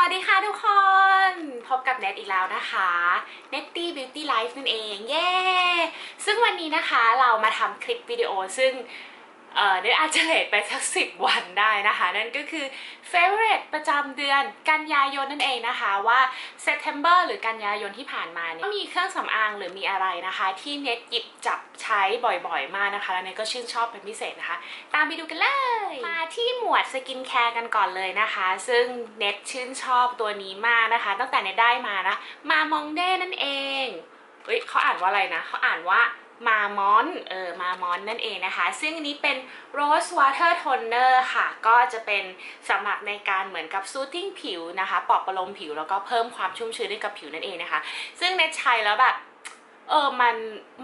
วัสดีค่ะทุกคน พบกับเน็ตอีกแล้วนะคะ Netty Beauty Life นั่นเอง เย้ ซึ่งวันนี้นะคะเรามาทำคลิปวิดีโอซึ่ง เอ่อเน็ตอาจจะเลทไปสักสิบวันได้นะคะ นั่นก็คือ favorite ประจำเดือนกันยายนนั่นเองนะคะว่า September หรือกันยายนที่ผ่านมาเนี่ยมีเครื่องสำอางหรือมีอะไรนะคะ ที่เน็ตหยิบจับใช้บ่อยๆ มากนะคะ แล้วเน็ตก็ชื่นชอบเป็นพิเศษนะคะ ตามไปดูกันเลย มาที่หมวดสกินแคร์กันก่อนเลยนะคะ ซึ่งเน็ตชื่นชอบตัวนี้มากนะคะ ตั้งแต่เน็ตได้มานะมามองเด้นั่นเองเฮ้ยเขาอ่านว่าอะไรนะเขาอ่านว่า มามอนเออมามอนนั่นเองนะคะ ซึ่งอันนี้เป็น Rose Water Toner ค่ะ ก็จะเป็นสำหรับในการเหมือนกับ soothing ผิวนะคะปลอบประโลมผิวแล้วก็เพิ่มความชุ่มชื้นให้กับผิวนั่นเองนะคะ ซึ่งเน็ตใช้แล้วแบบเออ มัน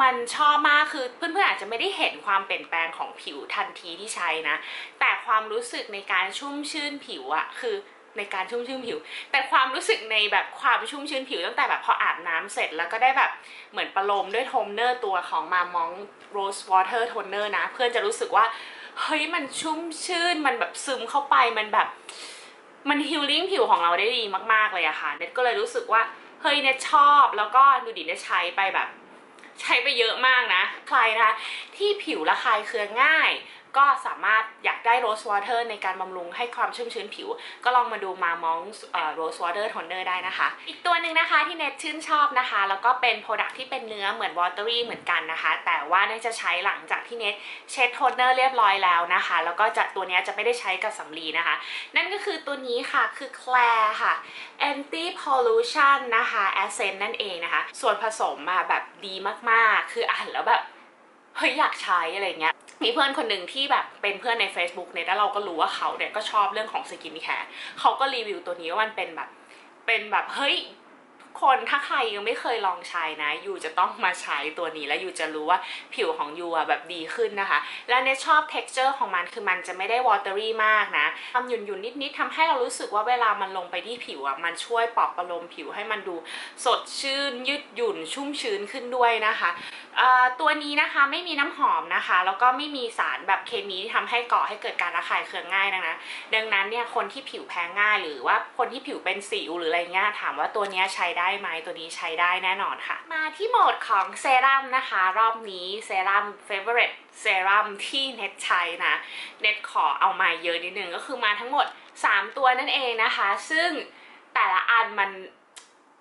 มันชอบมาก คือเพื่อนๆอาจจะไม่ได้เห็นความเปลี่ยนแปลงของผิวทันทีที่ใช้นะ แต่ความรู้สึกในการชุ่มชื่นผิวอะคือ ในการชุ่มชื่นผิว แต่ความรู้สึกในแบบความชุ่มชื้นผิวตั้งแต่แบบพออาบน้ำเสร็จแล้วก็ได้แบบเหมือนประโลมด้วยโทนเนอร์ตัวของมามอง Rose Water Toner นะ เพื่อนจะรู้สึกว่าเฮ้ยมันชุ่มชื่นมันแบบซึมเข้าไปมันแบบมันฮิลลิ่งผิวของเราได้ดีมากๆเลยอะค่ะเน็ตก็เลยรู้สึกว่าเฮ้ยเน็ตชอบแล้วก็ดูดิเน็ตใช้ไปแบบ ใช้ไปเยอะมากนะ ใครนะคะที่ผิวระคายเคืองง่าย ก็สามารถอยากได้โรสวอเตอร์ในการบำรุงให้ความชุ่มชื้นผิว ก็ลองมาดูมามองโรสวอเตอร์โทนเนอร์ได้นะคะ อีกตัวหนึ่งนะคะที่เน็ตชื่นชอบนะคะ แล้วก็เป็นโปรดักที่เป็นเนื้อเหมือนวอเตอรี่เหมือนกันนะคะ แต่ว่าเน็ตจะใช้หลังจากที่เน็ตเช็ดโทนเนอร์เรียบร้อยแล้วนะคะ แล้วก็จะตัวนี้จะไม่ได้ใช้กับสำลีนะคะ นั่นก็คือตัวนี้ค่ะคือแคลร์ค่ะ anti pollution นะคะ essence นั่นเองนะคะ ส่วนผสมมาแบบดีมากๆ คืออ่านแล้วแบบเฮ้ยอยากใช้อะไรเงี้ย มีเพื่อนคนหนึ่งที่แบบเป็นเพื่อนใน Facebook เนี่ยแล้วเราก็รู้ว่าเขาเนี่ยก็ชอบเรื่องของสกินแคร์เขาก็รีวิวตัวนี้ว่ามันเป็นแบบเป็นแบบเฮ้ย คนถ้าใครยังไม่เคยลองใช้นะยูจะต้องมาใช้ตัวนี้แล้วยูจะรู้ว่าผิวของยูอะแบบดีขึ้นนะคะ และเนี่ยชอบ texture ของมันคือมันจะไม่ได้ watery มากนะทำหยุ่นหยุ่นนิดๆทำให้เรารู้สึกว่าเวลามันลงไปที่ผิวอะมันช่วยปลอบประโลมผิวให้มันดูสดชื่น ยืดหยุ่นชุ่มชื้นขึ้นด้วยนะคะตัวนี้นะคะไม่มีน้ำหอมนะคะ แล้วก็ไม่มีสารแบบเคมีที่ทำให้ก่อให้เกิดการระคายเคืองง่ายนะดังนั้นเนี่ยคนที่ผิวแพ้ง่าย หรือว่าคนที่ผิวเป็นสิวหรืออะไรเงี้ยถามว่าตัวนี้ใช้ได้ไหมตัวนี้ใช้ได้แน่นอนค่ะ มาที่โหมดของเซรั่มนะคะ รอบนี้เซรั่ม favorite เซรั่มที่เน็ตใช้นะ เน็ตขอเอามาเยอะนิดนึงก็คือมาทั้งหมด 3 ตัวนั่นเองนะคะ ซึ่งแต่ละอันมัน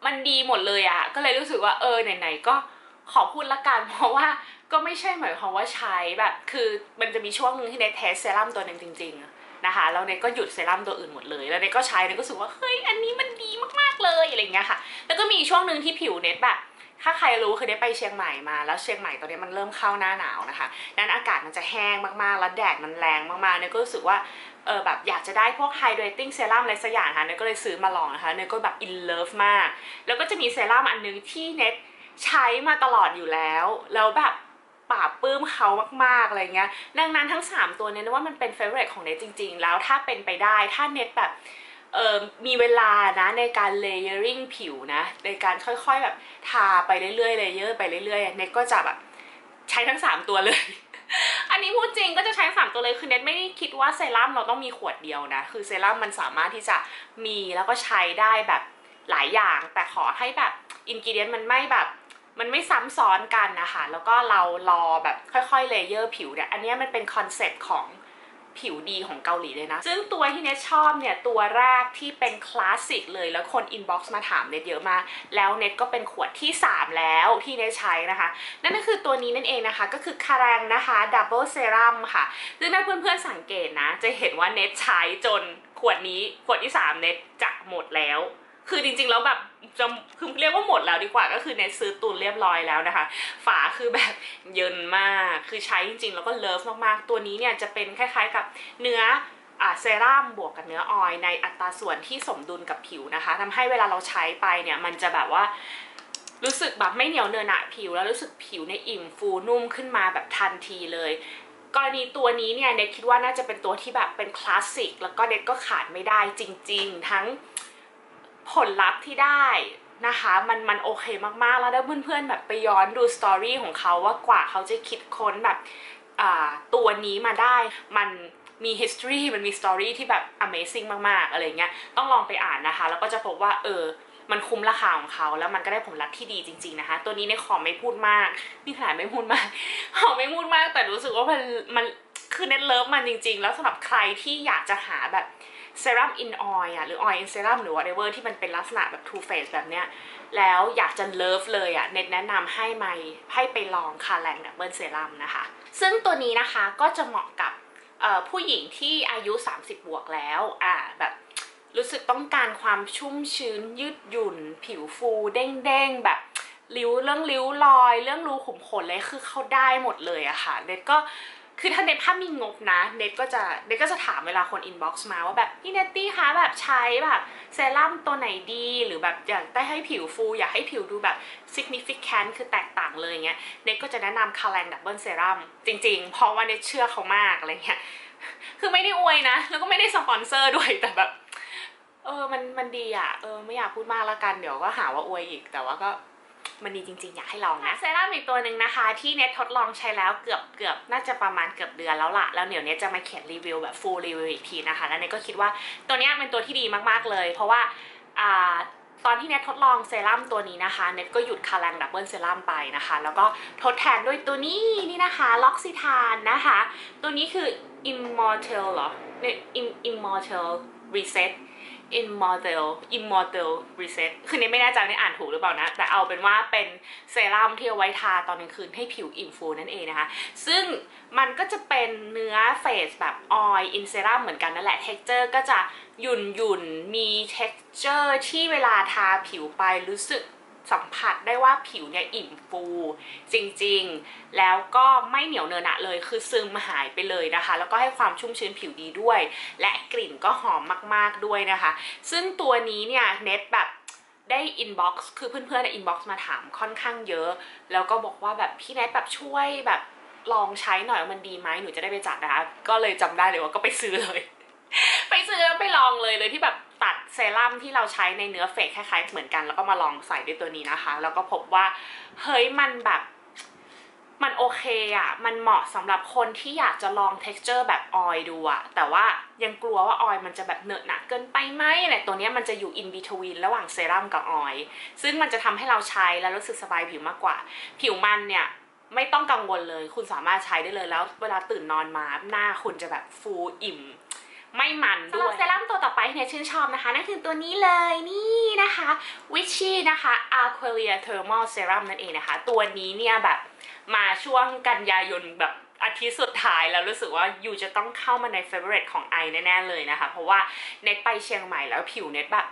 มันดีหมดเลยอะก็เลยรู้สึกว่าเออไหนๆก็ขอพูดละกันเพราะว่าก็ไม่ใช่หมายความว่าใช้แบบ คือมันจะมีช่วงนึงที่เนทเทสเซรั่มตัวหนึ่งจริงๆ นะคะแล้วเนทก็หยุดเซรั่มตัวอื่นหมดเลย แล้วเนทก็ใช้เนทก็รู้สึกว่าเฮ้ยอันนี้มันดีมากๆเลยอะไรเงี้ยค่ะ แล้วก็มีช่วงหนึ่งที่ผิวเนทแบบถ้าใครรู้คือได้ไปเชียงใหม่มาแล้วเชียงใหม่ตอนนี้มันเริ่มเข้าหน้าหนาวนะคะนั้นอากาศมันจะแห้งมากๆ แล้วแดดมันแรงมากๆเนยก็รู้สึกว่าเออแบบอยากจะได้พวก hydrating serum อะไรสักอย่างค่ะเนยก็เลยซื้อมาลองนะคะเนยก็แบบ in love มาก แล้วก็จะมีเซรั่มอันนึงที่เน็ตใช้มาตลอดอยู่แล้ว แล้วแบบ ปราบปลื้มเขามากๆอะไรเงี้ย ดังนั้นทั้ง 3 ตัวเนี้ยว่ามันเป็นเฟเวอร์ของเน็ตจริง ๆ แล้วถ้าเป็นไปได้ถ้าเน็ตแบบเออมีเวลานะในการเลเยอริงผิวนะ ในการค่อยๆแบบทาไปเรื่อยๆเลเยอร์ไปเรื่อยๆเน็ตก็จะแบบใช้ทั้ง 3 ตัวเลย อันนี้พูดจริงก็จะใช้ทั้งสามตัวเลยคือเน็ตไม่ได้คิดว่าเซรั่มเราต้องมีขวดเดียวนะ คือเซรั่มมันสามารถที่จะมีแล้วก็ใช้ได้แบบหลายอย่าง แต่ขอให้แบบอินกิเดียนมันไม่แบบ มันไม่ซ้ำซ้อนกันนะคะแล้วก็เรารอแบบค่อยๆเลเยอร์ผิวเนี่ยอันนี้มันเป็นคอนเซ็ปต์ของผิวดีของเกาหลีเลยนะ ซึ่งตัวที่เนทชอบเนี่ย ตัวแรกที่เป็นคลาสสิกเลยแล้วคนอินบ็อกซ์มาถามเนทเยอะมาก แล้วเนทก็เป็นขวดที่ 3 แล้วที่เนทใช้นะคะ นั่นก็คือตัวนี้นั่นเองนะคะ ก็คือคารังนะคะดับเบิลเซรั่มค่ะ ซึ่งถ้าเพื่อนๆสังเกตนะ จะเห็นว่าเนทใช้จนขวดนี้ขวดที่ 3 เนทจะหมดแล้ว คือจริงๆแล้วแบบจะคือเรียกว่าหมดแล้วดีกว่าก็คือเนซื้อตุนเรียบร้อยแล้วนะคะ ฝาคือแบบเยินมากคือใช้จริงๆ แล้วก็เลิฟมากๆ ตัวนี้เนี่ยจะเป็นคล้ายๆกับเนื้ออ่าเซรั่มบวกกับเนื้อออยในอัตราส่วนที่สมดุลกับผิวนะคะทำให้เวลาเราใช้ไปเนี่ยมันจะแบบว่ารู้สึกแบบไม่เหนียวเนอะหนะผิวแล้วรู้สึกผิวในอิ่มฟูนุ่มขึ้นมาแบบทันทีเลยกรณีตัวนี้เนี่ยเน็ตคิดว่าน่าจะเป็นตัวที่แบบเป็นคลาสสิกแล้วก็เน็ตก็ขาดไม่ได้จริง ๆ ทั้ง ผลลัพธ์ที่ได้นะคะมันมันโอเคมากๆ แล้วได้เพื่อนๆแบบไปย้อนดูสตอรี่ของเขาว่ากว่าเขาจะคิดค้นแบบตัวนี้มาได้มันมี history มันมี story ที่แบบ amazing มากๆ อะไรเงี้ย ต้องลองไปอ่านนะคะ แล้วก็จะพบว่า เออ มันคุ้มราคาของเขา แล้วมันก็ได้ผลลัพธ์ที่ดีจริง ๆ นะคะ ตัวนี้ในขอไม่พูดมาก นี่ขนาดไม่พูดมาก ขอไม่พูดมาก แต่รู้สึกว่ามัน มัน คือเน็ตเลิฟมันจริง ๆ แล้วสำหรับใครที่อยากจะหาแบบ เซรั่มอินออยอะหรือออยอินเซรั่มหรือ whatever ที่มันเป็นลักษณะแบบ two face แบบเนี้ย แล้วอยากจะเลิฟเลยอะเน็ตแนะนำให้มาให้ไปลองคาแรงดับเบิลเซรั่มนะคะ ซึ่งตัวนี้นะคะก็จะเหมาะกับผู้หญิงที่อายุ 30 บวกแล้วอ่าแบบรู้สึกต้องการความชุ่มชื้นยืดหยุ่น ผิวฟูเด้งๆแบบริ้วเรื่องริ้วรอย เรื่องรูขุมขนเลยคือเขาได้หมดเลยอะค่ะเน็ก็ คือถ้าเน็ตถ้ามีงบนะเน็ตก็จะเน็ตก็จะถามเวลาคนอินบ็อกซ์มาว่าแบบพี่เนตตี้คะแบบใช้แบบเซรั่มตัวไหนดีหรือแบบอยากได้ให้ผิวฟู อยากให้ผิวดูแบบ significant คือแตกต่างเลยเงี้ยเน็ตก็จะแนะนำคาแรงดับเบิลเซรั่มจริง ๆ เพราะว่าเน็ตเชื่อเขามากอะไรเงี้ยคือไม่ได้อวยนะ แล้วก็ไม่ได้สปอนเซอร์ด้วยแต่แบบเออมันมันดีอะเออไม่อยากพูดมากละกันเดี๋ยวก็หาว่าอวยอีกแต่ว่าก็ มันดีจริงๆ อยากให้ลองนะเซรั่มอีกตัวหนึ่งนะคะ ที่เน็ตทดลองใช้แล้วเกือบเกือบน่าจะประมาณเกือบเดือนแล้วล่ะแล้วเดี๋ยวเน็ตจะมาเขียนรีวิวแบบ full รีวิวอีกทีนะคะแล้วเน็ตก็คิดว่าตัวนี้เป็นตัวที่ดีมากๆเลย เพราะว่าอ่าตอนที่เน็ตทดลองเซรั่มตัวนี้นะคะเน็ตก็หยุดคาแรงดับเบิลเซรั่มไปนะคะ แล้วก็ทดแทนด้วยตัวนี้นี่นะคะล็อกซิทานนะคะ ตัวนี้คือ immortal เหรอเนี่ย immortal reset immortal immortal reset คือเนี่ยไม่แน่ใจในอ่านถูกหรือเปล่านะ แต่เอาเป็นว่าเป็นเซรั่มที่เอาไว้ทาตอนกลางคืนให้ผิวอิ่มฟูนั่นเองนะคะ ซึ่งมันก็จะเป็นเนื้อเฟสแบบออยล์อินเซรั่มเหมือนกันนั่นแหละ เท็กเจอร์ก็จะหยุ่นหยุ่นมีเท็กเจอร์ที่เวลาทาผิวไปรู้สึก สัมผัสได้ว่าผิวเนี่ยอิ่มฟู จริงๆ แล้วก็ไม่เหนียวเนอะหนะเลยคือซึมหายไปเลยนะคะ แล้วก็ให้ความชุ่มชื้นผิวดีด้วย และกลิ่นก็หอมมากๆด้วยนะคะ ซึ่งตัวนี้เนี่ยเน็ตแบบได้อินบ็อกซ์คือเพื่อนๆในอินบ็อกซ์มาถามค่อนข้างเยอะ แล้วก็บอกว่าแบบพี่เน็ตแบบช่วยแบบลองใช้หน่อยว่ามันดีไหมหนูจะได้ไปจัดนะคะ ก็เลยจำได้เลยว่าก็ไปซื้อเลย ไปซื้อแล้วไปลองเลยเลยที่แบบตัดเซรั่มที่เราใช้ในเนื้อเฟกคล้ายๆเหมือนกัน แล้วก็มาลองใส่ด้วยตัวนี้นะคะ แล้วก็พบว่าเฮ้ยมันแบบมันโอเคอะมันเหมาะสำหรับคนที่อยากจะลอง t e x t อร์แบบออยดูอะแต่ว่ายังกลัวว่าออยมันจะแบบเหนอะหนะเกินไปไหมอะไรตัวนี้มันจะอยู่ in between ระหว่างเซรั่มกับออย ซึ่งมันจะทำให้เราใช้แล้วรู้สึกสบายผิวมากกว่า ผิวมันเนี่ยไม่ต้องกังวลเลย คุณสามารถใช้ได้เลยแล้ว เวลาตื่นนอนมาหน้าคุณจะแบบฟูอิ่ม ไม่มันด้วยเซรั่มตัวต่อไปเนี่ยชื่นชอบนะคะ นั่นคือตัวนี้เลยนี่นะคะวิชีนะคะ Aqualia Thermal Serum นั่นเองนะคะ ตัวนี้เนี่ยแบบมาช่วงกันยายนแบบอาทิตย์สุดท้ายแล้วรู้สึกว่ายูจะต้องเข้ามาในเฟเวอร์เรตของไอแน่ๆเลยนะคะ เพราะว่าเน็ตไปเชียงใหม่แล้วผิวเน็ตแบบ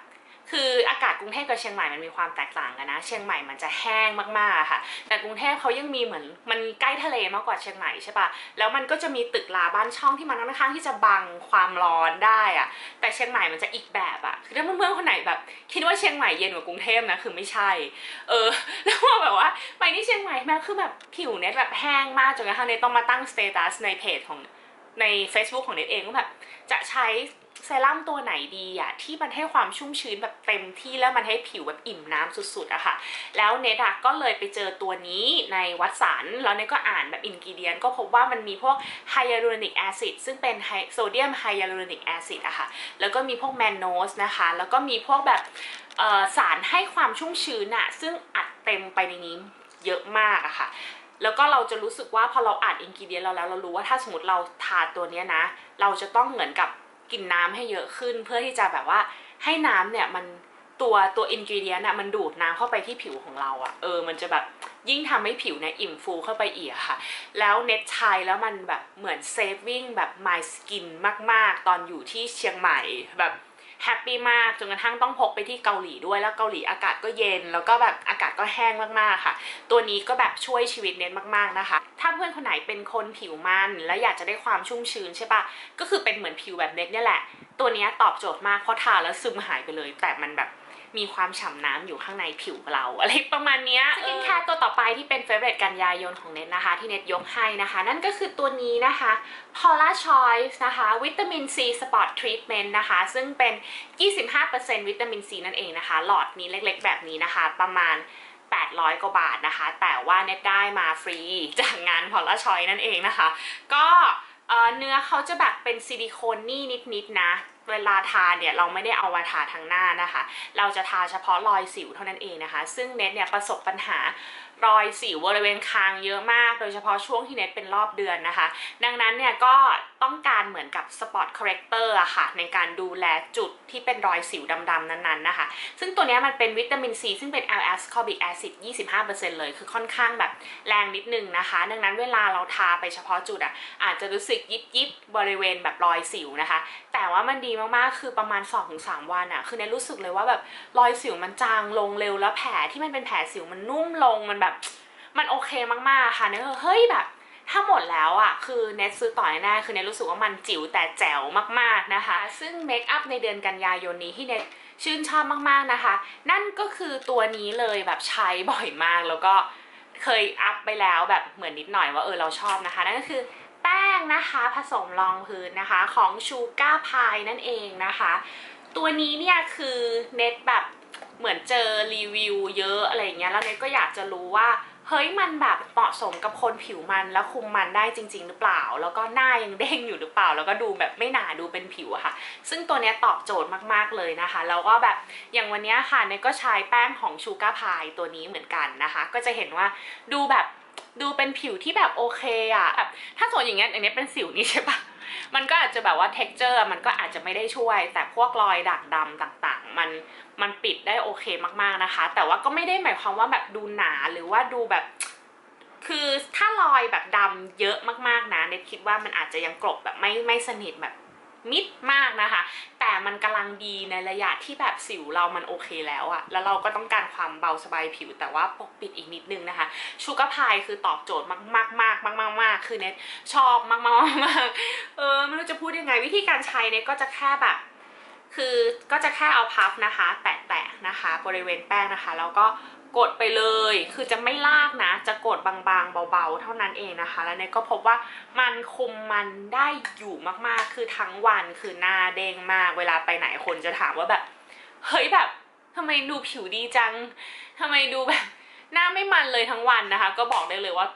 คืออากาศกรุงเทพกับเชียงใหม่มันมีความแตกต่างกันนะ เชียงใหม่มันจะแห้งมากๆค่ะ แต่กรุงเทพเขายังมีเหมือนมันใกล้ทะเลมากกว่าเชียงใหม่ใช่ปะแล้วมันก็จะมีตึกลาบ้านช่องที่มันค่อนข้างที่จะบังความร้อนได้อะแต่เชียงใหม่มันจะอีกแบบอะคือถ้าเพื่อนๆคนไหนแบบ คิดว่าเชียงใหม่เย็นกว่ากรุงเทพนะคือไม่ใช่ เออ แล้วว่าแบบว่าไปที่เชียงใหม่แม่คือแบบผิวเน็ตแบบแห้งมากจนกระทั่งเน็ตต้องมาตั้งสเตตัสในเพจของใน Facebook ของเน็ตเองว่าแบบจะใช้ เซรั่มตัวไหนดีอะที่มันให้ความชุ่มชื้นแบบเต็มที่แล้วมันให้ผิวแบบอิ่มน้ำสุดๆอะค่ะ แล้วเนทอะก็เลยไปเจอตัวนี้ในวัดสันแล้วเนทก็อ่านแบบอินกิเดียนก็พบว่ามันมีพวกไฮยาลูรอนิกแอซิดซึ่งเป็นโซเดียมไฮยาลูรอนิกแอซิดอะค่ะ แล้วก็มีพวกแมนโนสนะคะ แล้วก็มีพวกแบบสารให้ความชุ่มชื้นอะซึ่งอัดเต็มไปในนี้เยอะมากอะค่ะแล้วก็เราจะรู้สึกว่าพอเราอ่านอินกิเดียนเราแล้วเรารู้ว่าถ้าสมมติเราทาตัวนี้นะ เราจะต้องเหมือนกับ กินน้ำให้เยอะขึ้น เพื่อที่จะแบบว่าให้น้ำเนี่ยมันตัวตัวอินกิเดียนอะมันดูดน้ำเข้าไปที่ผิวของเราอะเออมันจะแบบยิ่งทำให้ผิวเนี่ยอิ่มฟูเข้าไปอีกค่ะ แล้วเน็ตใช้แล้วมันแบบเหมือนเซฟวิ่งแบบ my skin มาก ๆ ตอนอยู่ที่เชียงใหม่แบบ แฮปปี้มากจนกระทั่งต้องพกไปที่เกาหลีด้วยแล้วเกาหลีอากาศก็เย็น แล้วก็แบบอากาศก็แห้งมากๆค่ะ ตัวนี้ก็แบบช่วยชีวิตเน้นมากๆนะคะ ถ้าเพื่อนคนไหนเป็นคนผิวมัน แล้วอยากจะได้ความชุ่มชื้นใช่ปะก็คือเป็นเหมือนผิวแบบเน็ตเนี่ยแหละ ตัวนี้ตอบโจทย์มากเพราะทาแล้วซึมหายไปเลย แต่มันแบบ มีความฉ่ำน้ำอยู่ข้างในผิวเรา อะไรประมาณนี้สกินแคร์ตัวต่อไปที่เป็นเฟเวอร์กันยายนของเน็ตนะคะ ที่เน็ตยกให้นะคะ นั่นก็คือตัวนี้นะคะ Paula Choice นะคะวิตามินซีสปอร์ตทรีทเมนต์นะคะ ซึ่งเป็น 25%วิตามินซีนั่นเองนะคะ หลอดนี้เล็กๆ แบบนี้นะคะ ประมาณ800 กว่าบาทนะคะ แต่ว่าเน็ตได้มาฟรีจากงานพอลล่าชอยนั่นเองนะคะ ก็เอ่อเนื้อเขาจะแบบเป็นซิลิโคนนี่นิดๆนะ เวลาทาเนี่ยเราไม่ได้เอามาทาทางหน้านะคะ เราจะทาเฉพาะรอยสิวเท่านั้นเองนะคะ ซึ่งเน็ตเนี่ยประสบปัญหารอยสิวบริเวณคางเยอะมาก โดยเฉพาะช่วงที่เน็ตเป็นรอบเดือนนะคะ ดังนั้นเนี่ยก็ ต้องการเหมือนกับสปอตคอร์เรคเตอร์อะค่ะในการดูแลจุดที่เป็นรอยสิวดำๆนั้นๆนะคะ ซึ่งตัวนี้มันเป็นวิตามินซีซึ่งเป็น l s c o r b i c acid 25%เลย คือค่อนข้างแบบแรงนิดนึงนะคะ ดังนั้นเวลาเราทาไปเฉพาะจุดอะอาจจะรู้สึกยิบยิบบริเวณแบบรอยสิวนะคะ แต่ว่ามันดีมากๆคือประมาณ 2-3 วันอะคือเนยรู้สึกเลยว่าแบบรอยสิวมันจางลงเร็วแล้วแผลที่มันเป็นแผลสิวมันนุ่มลงมันแบบมันโอเคมากๆค่ะเนยเฮ้ยแบบ ถ้าหมดแล้วอะคือเน็ตซื้อต่อแน่คือเน็ตรู้สึกว่ามันจิ๋วแต่แจ๋วมากๆนะคะ ซึ่งเมคอัพในเดือนกันยายนนี้ที่เน็ตชื่นชอบมากๆนะคะ นั่นก็คือตัวนี้เลยแบบใช้บ่อยมากแล้วก็เคยอัพไปแล้วแบบเหมือนนิดหน่อยว่าเออเราชอบนะคะ นั่นก็คือแป้งนะคะผสมรองพื้นนะคะของชูการ์พายนั่นเองนะคะ ตัวนี้เนี่ยคือเน็ตแบบเหมือนเจอรีวิวเยอะอะไรอย่างเงี้ยแล้วเน็ตก็อยากจะรู้ว่า เฮ้ยมันแบบเหมาะสมกับคนผิวมันแล้วคุมมันได้จริง ๆ หรือเปล่า แล้วก็หน้ายังเด้งอยู่หรือเปล่า แล้วก็ดูแบบไม่หนาดูเป็นผิวอะค่ะ ซึ่งตัวเนี้ยตอบโจทย์มากๆเลยนะคะ แล้วก็แบบอย่างวันนี้ค่ะเนยก็ใช้แป้งของชูการ์พายตัวนี้เหมือนกันนะคะ ก็จะเห็นว่าดูแบบดูเป็นผิวที่แบบโอเคอะแบบถ้าส่วนอย่างเงี้ยอย่างเนี้ยเป็นสิวนี่ใช่ปะมันก็อาจจะแบบว่า t e x t อร์มันก็อาจจะไม่ได้ช่วย แต่พวกรอยด่างดำต่างๆ มันมันปิดได้โอเคมากๆนะคะ แต่ว่าก็ไม่ได้หมายความว่าแบบดูหนาหรือว่าดูแบบ คือถ้ารอยแบบดำเยอะมากๆนะเน็ตคิดว่ามันอาจจะยังกลบแบบไม่ไม่สนิทแบบมิดมากนะคะ แต่มันกำลังดีในระยะที่แบบสิวเรามันโอเคแล้วอะแล้วเราก็ต้องการความเบาสบายผิว แต่ว่าปกปิดอีกนิดนึงนะคะ ชูกร์พายคือตอบโจทย์มากมากมากมากมากมากคือเน็ตชอบมากมากมากเออไม่รู้จะพูดยังไงวิธีการใช้เน็ตก็จะแค่แบบ คือก็จะแค่เอาพับนะคะ แตะๆนะคะบริเวณแป้งนะคะ แล้วก็กดไปเลย คือจะไม่ลากนะ จะกดบางๆ เบาๆ เท่านั้นเองนะคะ แล้วเนี่ยก็พบว่ามันคุมมันได้อยู่มากๆ คือทั้งวันคือหน้าเด้งมาก เวลาไปไหนคนจะถามว่าแบบ เฮ้ยแบบทำไมดูผิวดีจังทำไมดูแบบ หน้าไม่มันเลยทั้งวันนะคะ ก็บอกได้เลยว่า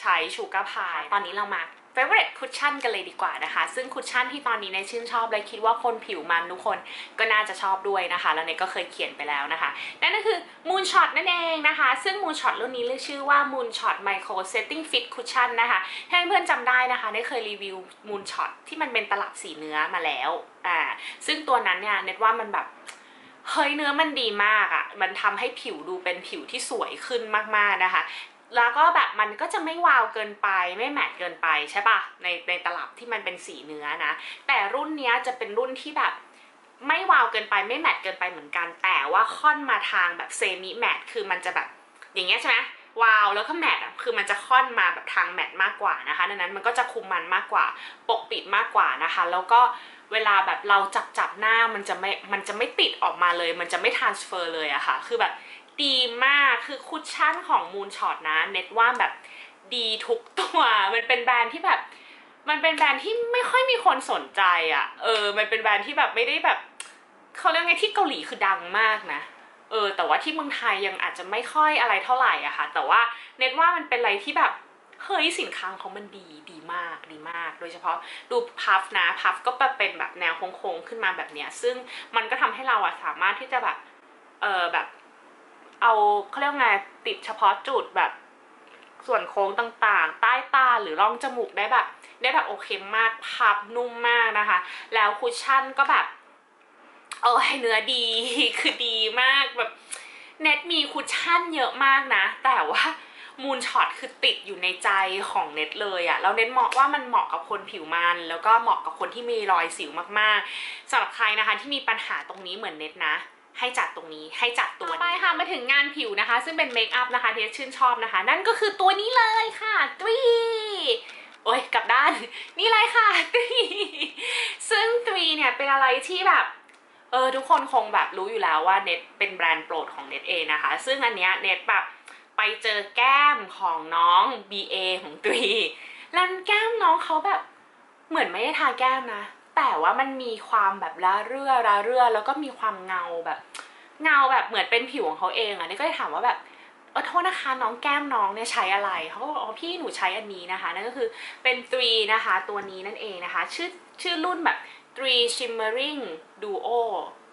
ใช้ชูการ์พาย ตอนนี้เรามา favorite cushion กันเลยดีกว่านะคะ ซึ่งคุชชั่นที่ตอนนี้ในชื่นชอบและคิดว่าคนผิวมันทุกคนก็น่าจะชอบด้วยนะคะ แล้วเนก็เคยเขียนไปแล้วนะคะ นั่นก็คือ Moonshot นั่นเองนะคะ ซึ่ง Moonshot รุ่นนี้เรียกชื่อว่า Moonshot Micro Setting Fit Cushion นะคะถ้าเพื่อนๆจำได้นะคะได้เคยรีวิว Moonshot ที่มันเป็นตลับสีเนื้อมาแล้วอ่าซึ่งตัวนั้นเนี่ยเน็ตว่ามันแบบเฮ้ยเนื้อมันดีมากอะ่ะ มันทำให้ผิวดูเป็นผิวที่สวยขึ้นมากๆนะคะ แล้วก็แบบมันก็จะไม่วาวเกินไปไม่แมตต์เกินไปใช่ปะในในตลับที่มันเป็นสีเนื้อนะ แต่รุ่นเนี้ยจะเป็นรุ่นที่แบบไม่วาวเกินไปไม่แมตต์เกินไปเหมือนกัน แต่ว่าค่อนมาทางแบบเซมิแมตต์คือมันจะแบบอย่างเงี้ยใช่ไหมวาวแล้วก็แมตต์อะคือมันจะค่อนมาแบบทางแมตต์มากกว่านะคะดังนั้นมันก็จะคุมมันมากกว่าปกปิดมากกว่านะคะ แล้วก็เวลาแบบเราจับจับหน้ามันจะไม่มันจะไม่ติดออกมาเลย มันจะไม่ transfer เลยอะค่ะ คือแบบ ดีมากคือคุชชั่นของ Moonshot นะเน็ตว่าแบบดีทุกตัว มันเป็นแบรนด์ที่แบบ มันเป็นแบรนด์ที่ไม่ค่อยมีคนสนใจอะ่ะ เออ มันเป็นแบรนด์ที่แบบไม่ได้แบบเขาเรียกไงที่เกาหลีคือดังมากนะ เออ แต่ว่าที่เมืองไทยยังอาจจะไม่ค่อยอะไรเท่าไหร่อะค่ะ แต่ว่าเน็ตว่ามันเป็นอะไรที่แบบเฮ้ยสินค้าของมันดีดีมากดีมาก โดยเฉพาะดูพัฟนะพัฟก็แบบเป็นแบบแนวโค้งๆขึ้นมาแบบเนี้ย ซึ่งมันก็ทำให้เราอะสามารถที่จะแบบเออแบบ เอาเขาเรียกไงติดเฉพาะจุดแบบ ส่วนโค้งต่างๆ ใต้ตาหรือร่องจมูกได้แบบ ได้แบบโอเคมากพับนุ่มมากนะคะ แล้วคุชชั่นก็แบบเออให้เนื้อดีคือดีมากแบบเน็ตมีคุชชั่นเยอะมากนะ แต่ว่ามูนช็อตคือติดอยู่ในใจของเน็ตเลยอะแล้วเน็ตเหมาะว่ามันเหมาะกับคนผิวมัน แล้วก็เหมาะกับคนที่มีรอยสิวมากๆสำหรับใครนะคะที่มีปัญหาตรงนี้เหมือนเน็ตนะ ให้จัดตรงนี้ให้จัดตัวต่อไปค่ะมาถึงงานผิวนะคะ ซึ่งเป็นเมคอัพนะคะที่ชื่นชอบนะคะ นั่นก็คือตัวนี้เลยค่ะตรีโอ้ยกลับด้าน นี่เลยค่ะตรีซึ่งตรีเนี่ยเป็นอะไรที่แบบเออทุกคนคงแบบรู้อยู่แล้วว่าเน็ตเป็นแบรนด์โปรดของเน็ตเองนะคะ ซึ่งอันเนี้ยเน็ตแบบไปเจอแก้มของน้อง BA ของตรีแล้วแก้มน้องเขาแบบเหมือนไม่ได้ทาแก้มนะ แต่ว่ามันมีความแบบระเรื่อระเรื่อแล้วก็มีความเงาแบบ เงาแบบเหมือนเป็นผิวของเขาเองอะนี่ก็เลยถามว่าแบบเออโทษนะคะน้องแก้มน้องเนี่ยใช้อะไรเขาก็บอกอ๋อพี่หนูใช้อันนี้นะคะนั่นก็คือเป็น three นะคะตัวนี้นั่นเองนะคะ ชื่อชื่อรุ่นแบบ three shimmering duo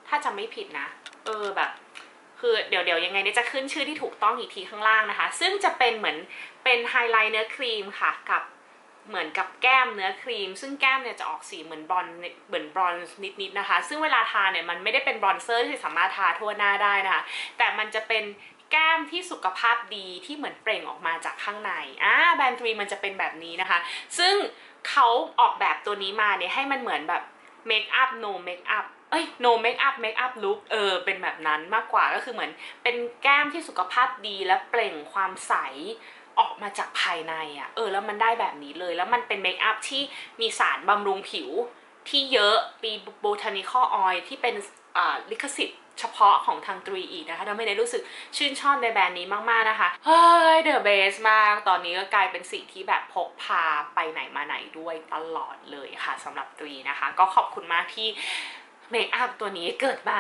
ถ้าจำไม่ผิดนะ เออแบบ คือเดี๋ยวเดี๋ยวยังไงเนี่ยจะขึ้นชื่อที่ถูกต้องอีกทีข้างล่างนะคะ ซึ่งจะเป็นเหมือนเป็นไฮไลท์เนื้อครีมค่ะกับ เหมือนกับแก้มเนื้อครีม ซึ่งแก้มเนี่ยจะออกสีเหมือนบอนซ์เหมือนบรอนซ์นิดๆนะคะ ซึ่งเวลาทาเนี่ยมันไม่ได้เป็นบรอนเซอร์ที่สามารถทาทั่วหน้าได้นะคะ แต่มันจะเป็นแก้มที่สุขภาพดีที่เหมือนเปล่งออกมาจากข้างในอ่าแบรนด์ทรีมันจะเป็นแบบนี้นะคะ ซึ่งเขาออกแบบตัวนี้มาเนี่ยให้มันเหมือนแบบเมคอัพ no เมคอัพเอ้ย no make up make up look เออ เป็นแบบนั้นมากกว่าก็คือเหมือนเป็นแก้มที่สุขภาพดีและเปล่งความใส ออกมาจากภายในอะ่ะเออแล้วมันได้แบบนี้เลย แล้วมันเป็นเมคอัพที่มีสารบำรุงผิวที่เยอะปีโบทานิคอลออยที่เป็นอ่าลิขสิทธิ์เฉพาะของทางตรีอีกนะคะทำให้เนยรู้สึกชื่นชอบในแบรนด์นี้มากๆนะคะ เฮ้ยเดอะเบสมาก ตอนนี้ก็กลายเป็นสิ่งที่แบบพกพาไปไหนมาไหนด้วยตลอดเลยค่ะสำหรับตรีนะคะ ก็ขอบคุณมากที่ เมคอัพตัวนี้เกิดมา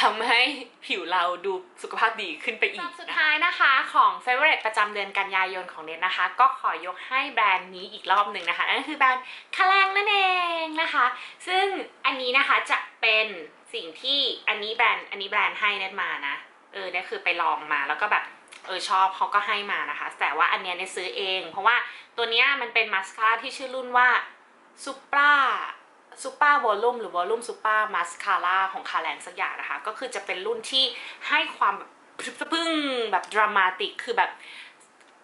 ทำให้ผิวเราดูสุขภาพดีขึ้นไปอีก สุดท้ายนะคะของ Favorite ประจำเดือนกันยายนของเน็ตนะคะ ก็ขอยกให้แบรนด์นี้อีกรอบหนึ่งนะคะ นั่นคือแบรนด์คาแรงนั่นเองนะคะ ซึ่งอันนี้นะคะจะเป็นสิ่งที่อันนี้แบรนด์อันนี้แบรนด์ให้เน็ตมานะ เออเนี่ยคือไปลองมาแล้วก็แบบเออชอบเขาก็ให้มานะคะ แต่ว่าอันเนี้ยเนี่ยซื้อเอง เพราะว่าตัวเนี้ยมันเป็นมาสคาร่าที่ชื่อรุ่นว่าซูปรา ซูเปอร์วอลลุ่มหรือวอลลุ่มซูเปอร์มาสคาร่าของคาแลนสักอย่างนะคะ ก็คือจะเป็นรุ่นที่ให้ความแบบพึ่งแบบดรามาติกคือแบบ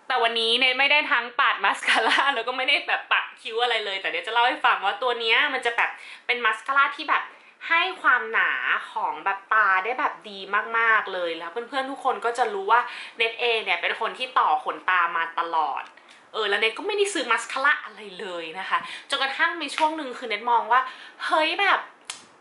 แต่วันนี้เนไม่ได้ทั้งปัดมาสคาร่าแล้วก็ไม่ได้แบบปัดคิ้วอะไรเลย แต่เดี๋ยวจะเล่าให้ฟังว่าตัวนี้มันจะแบบเป็นมาสคาร่าที่แบบให้ความหนาของแบบตาได้แบบดีมากๆเลยแล้วเพื่อนๆทุกคนก็จะรู้ว่าเน็ตเองเนี่ยเป็นคนที่ต่อขนตามาตลอด เออแล้วเน็ตก็ไม่ได้ซื้อมาสคาร่าอะไรเลยนะคะจนกระทั่งมีช่วงหนึ่งคือเน็ตมองว่าเฮ้ยแบบ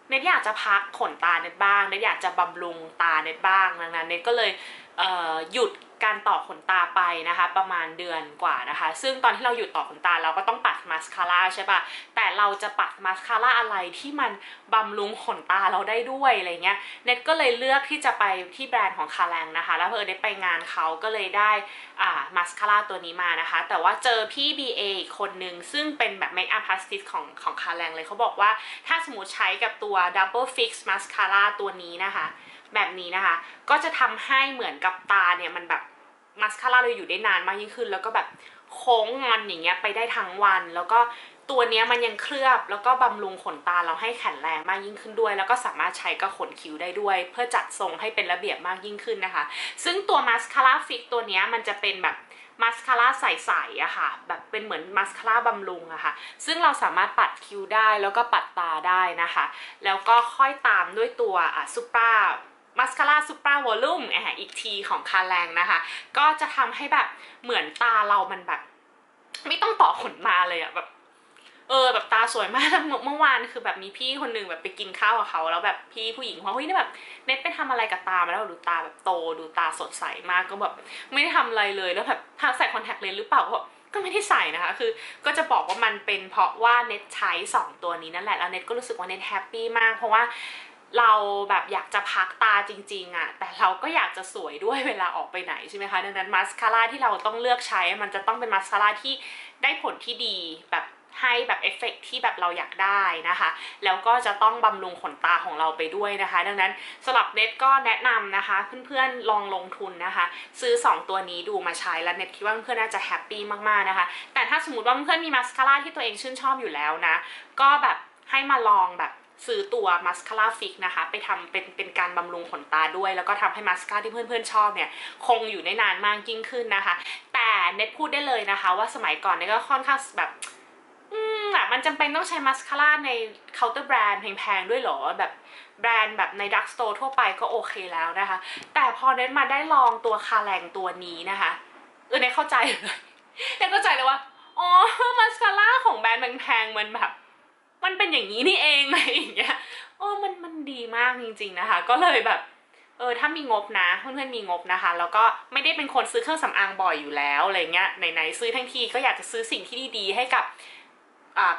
เน็ตอยากจะพักขนตาเน็ตบ้างเน็ตอยากจะบำรุงตาเน็ตบ้างดังนั้นเน็ตก็เลยเอ่อหยุด การต่อขนตาไปนะคะ ประมาณเดือนกว่านะคะ ซึ่งตอนที่เราหยุดต่อขนตาเราก็ต้องปัดมาสคาร่าใช่ปะแต่เราจะปัดมาสคาร่าอะไรที่มันบำรุงขนตาเราได้ด้วยอะไรเงี้ยเน็ตก็เลยเลือกที่จะไปที่แบรนด์ของคาแรงนะคะ แล้วเพอเน็ตไปงานเขาก็เลยได้อ่ามาสคาร่าตัวนี้มานะคะ แต่ว่าเจอพี่ BA อีกคนหนึ่งซึ่งเป็นแบบเมคอัพพาสติสของของคาแรงเลยเขาบอกว่าถ้าสมมติใช้กับตัว Double Fix Mascara ตัวนี้นะคะ แบบนี้นะคะ ก็จะทำให้เหมือนกับตาเนี่ยมันแบบ มาสคาร่าเราอยู่ได้นานมากยิ่งขึ้น แล้วก็แบบโค้งงอนอย่างเงี้ยไปได้ทั้งวัน แล้วก็ตัวเนี้ยมันยังเคลือบแล้วก็บำรุงขนตาเราให้แข็งแรงมากยิ่งขึ้นด้วย แล้วก็สามารถใช้กับขนคิ้วได้ด้วย เพื่อจัดทรงให้เป็นระเบียบมากยิ่งขึ้นนะคะ ซึ่งตัวมาสคาร่าฟิกตัวเนี้ยมันจะเป็นแบบมาสคาร่าใสๆอะค่ะ แบบเป็นเหมือนมาสคาร่าบำรุงอะค่ะ ซึ่งเราสามารถปัดคิ้วได้แล้วก็ปัดตาได้นะคะ แล้วก็ค่อยตามด้วยตัวอะซูเปอร์ มาสคาร่าซูเปอร์วอลลุ่มอะอีกทีของคาแรงนะคะ ก็จะทำให้แบบเหมือนตาเรามันแบบ ไม่ต้องต่อขนมาเลยอะแบบเออแบบตาสวยมากเมื่อวานคือแบบมีพี่คนหนึ่งแบบไปกินข้าวกับเขาแล้วแบบพี่ผู้หญิงว่าเฮ้ยนี่แบบเน็ตไปทำอะไรกับตามาแล้วดูตาแบบโตดูตาสดใสมากก็แบบไม่ได้ทำอะไรเลยแล้วแบบทาใส่คอนแทคเลนส์หรือเปล่าก็ก็ไม่ได้ใส่นะคะ คือก็จะบอกว่ามันเป็นเพราะว่าเน็ตใช้ 2 ตัวนี้นั่นแหละแล้วเน็ตก็รู้สึกว่าเน็ตแฮปปี้มากเพราะว่า เราแบบอยากจะพักตาจริงๆอะแต่เราก็อยากจะสวยด้วยเวลาออกไปไหนใช่ไหมคะดังนั้นมาสคาร่าที่เราต้องเลือกใช้มันจะต้องเป็นมาสคาร่าที่ได้ผลที่ดีแบบให้แบบเอฟเฟกที่แบบเราอยากได้นะคะ แล้วก็จะต้องบำรุงขนตาของเราไปด้วยนะคะ ดังนั้นสำหรับเน็ตก็แนะนำนะคะ เพื่อนๆลองลงทุนนะคะ ซื้อ 2 ตัวนี้ดูมาใช้แล้วเน็ตคิดว่าเพื่อนๆน่าจะแฮปปี้มากๆนะคะ แต่ถ้าสมมติว่าเพื่อนๆมีมาสคาร่าที่ตัวเองชื่นชอบอยู่แล้วนะ ก็แบบให้มาลองแบบ ซื้อตัวมาสคาร่าฟิกนะคะ ไปทำเป็นเป็นการบำรุงขนตาด้วย แล้วก็ทำให้มาสคาร่าที่เพื่อนๆชอบเนี่ย คงอยู่ได้นานมากยิ่งขึ้นนะคะ แต่เน็ตพูดได้เลยนะคะ ว่าสมัยก่อนเนี่ยก็ค่อนข้างแบบอืมแบบมันจำเป็นต้องใช้มาสคาร่าในเคาน์เตอร์แบรนด์แพงๆด้วยหรอแบบแบรนด์แบบในดักสโตร์ทั่วไปก็โอเคแล้วนะคะ แต่พอเน็ตมาได้ลองตัวคาแรงตัวนี้นะคะเออเน็ตเข้าใจเลยเน็ตเข้าใจเลยว่าอ๋อมาสคาร่าของแบรนด์แพงๆมันแบบ มันเป็นอย่างนี้นี่เองอะไรอย่างเงี้ยโอ้มันมันดีมากจริง ๆนะคะ ก็เลยแบบเออถ้ามีงบนะเพื่อนๆมีงบนะคะ แล้วก็ไม่ได้เป็นคนซื้อเครื่องสำอางบ่อยอยู่แล้วอะไรเงี้ยไหนๆซื้อทั้งทีก็อยากจะซื้อสิ่งที่ดีๆ ให้กับ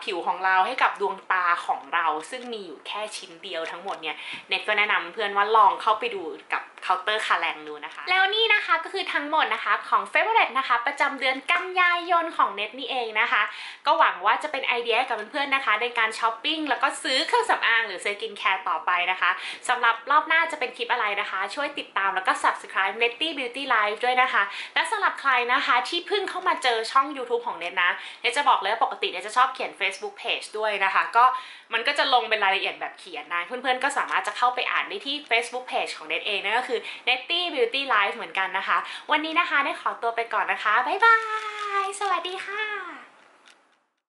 ผิวของเราให้กับดวงตาของเรา ซึ่งมีอยู่แค่ชิ้นเดียวทั้งหมดเนี่ยเน็ตก็แนะนำเพื่อนว่าลองเข้าไปดูกับ เคาน์เตอร์คาแรงดูนะคะ แล้วนี่นะคะก็คือทั้งหมดนะคะของ Favorite นะคะ ประจำเดือนกันยายนของเน็ตนี่เองนะคะ ก็หวังว่าจะเป็นไอเดียกับเพื่อนๆนะคะ ในการช้อปปิ้งแล้วก็ซื้อเครื่องสำอางหรือซื้อกินแคร์ต่อไปนะคะสำหรับรอบหน้าจะเป็นคลิปอะไรนะคะ ช่วยติดตามแล้วก็ subscribe Netty Beauty Life ด้วยนะคะ และสำหรับใครนะคะที่เพิ่งเข้ามาเจอช่อง YouTube ของเน็ตนะเน็ตจะบอกเลยว่าปกติเน็ตจะชอบเขียน Facebook Page ด้วยนะคะ ก็มันก็จะลงเป็นรายละเอียดแบบเขียนนะเพื่อนๆก็สามารถจะเข้าไปอ่านได้ที่ Facebook Page ของเน็ตเองนั่นก็คือ Netty Beauty Life เหมือนกันนะคะ วันนี้นะคะได้ขอตัวไปก่อนนะคะ บ๊ายบาย สวัสดีค่ะ